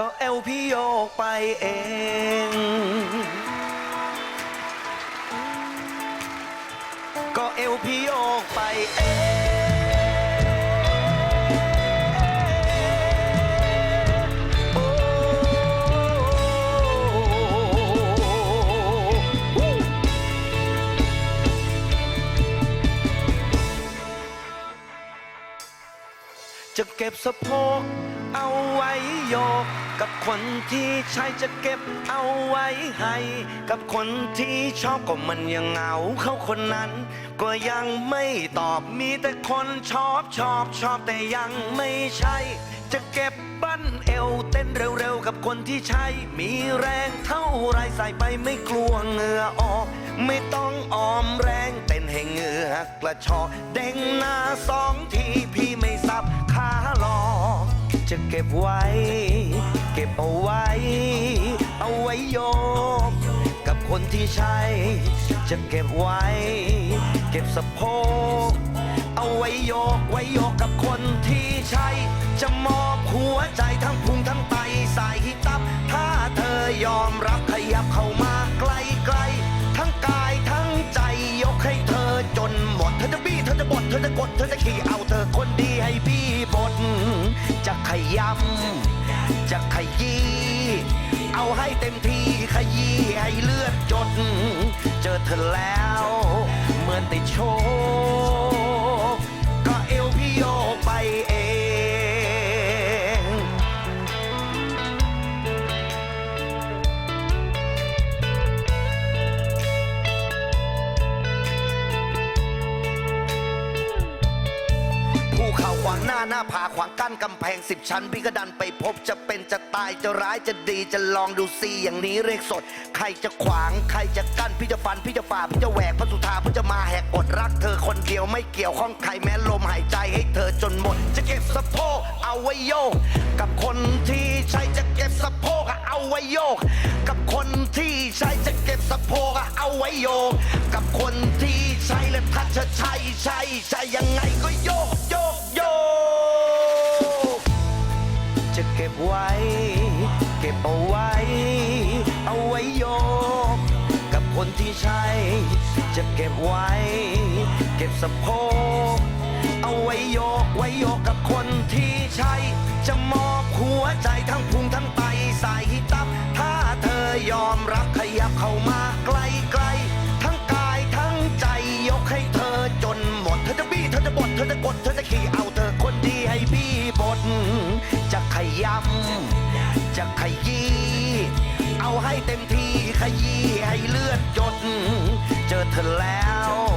ก็เอวพี่โยกไปเอง ก็เอวพี่โยกไปเองจะเก็บสะโพก ไว้โยก กับคนที่ใช่จะเก็บเอาไว้ให้ กับคนที่ชอบก็มันยังเหงาเขาคนนั้น ก็ยังไม่ตอบมีแต่คนชอบชอบชอบแต่ยังไม่ใช่ จะเก็บบั้นเอวเต้นเร็วๆ กับคนที่ใช่ มีแรงเท่าไรใส่ไปไม่กลัวเหงื่อออก ไม่ต้องออมแรงเต้นให้เหงื่อกระชอกเด้งหน้าสองทีพี่ไม่ จะเก็บไว้ เก็บเอาไว้ เอาไว้โยก กับคนที่ใช่ จะเก็บไว้ เก็บสะโพกเอาไว้โยกไว้โยกกับคนที่ใช่ จะมอบหัวใจทั้งพุงทั้งไตใส่ตับ ถ้าเธอยอมรับขยับเข้ามาใกล้ๆทั้งกายทั้งใจยกให้เธอจนหมด เธอจะบี้เธอจะบดเธอจะกดเธอจะขี่ำจะขยี้เอาให้เต็มที่ขยี้ให้เลือดจด เจอเธอแล้ว วางหน้าหน้าผาขวางกั้นกำแพงสิบชั้นพี่ก็ดันไปพบจะเป็นจะตายจะร้ายจะดีจะลองดูซีอย่างนี้เรียกสด ใครจะขวางใครจะกั้นพี่จะฟันพี่จะฝ่าพี่จะแหวกพระสุธาพี่จะมาแหกกฎรักเธอคนเดียวไม่เกี่ยวข้องใครแม้ลมหายใจให้เธอจนหมด จะเก็บสะโพกเอาไว้โยก กับคนที่ใช่จะเก็บสะโพกเอาไว้โยก กับคนที่ใช่จะเก็บสะโพกเอาไว้โยก กับคนที่ใช่และถ้าจะใช่ใช่ใช่ยังไงก็โยก ใช่ จะเก็บไว้ เก็บสะโพกเอาไว้โยกไว้โยกกับคนที่ใช่ จะมอบหัวใจทั้งพุงทั้งไตใส่ตับ ถ้าเธอยอมรับขยับเข้ามาใกล้ๆทั้งกายทั้งใจยกให้เธอจนหมด เธอจะบี้เธอจะบดเธอจะกดเธอจะขี่เอาเธอคนดีให้พี่บดจะขยำจะขยี้ ให้เต็มที่ขยี้ให้เลือดจด เจอเธอแล้ว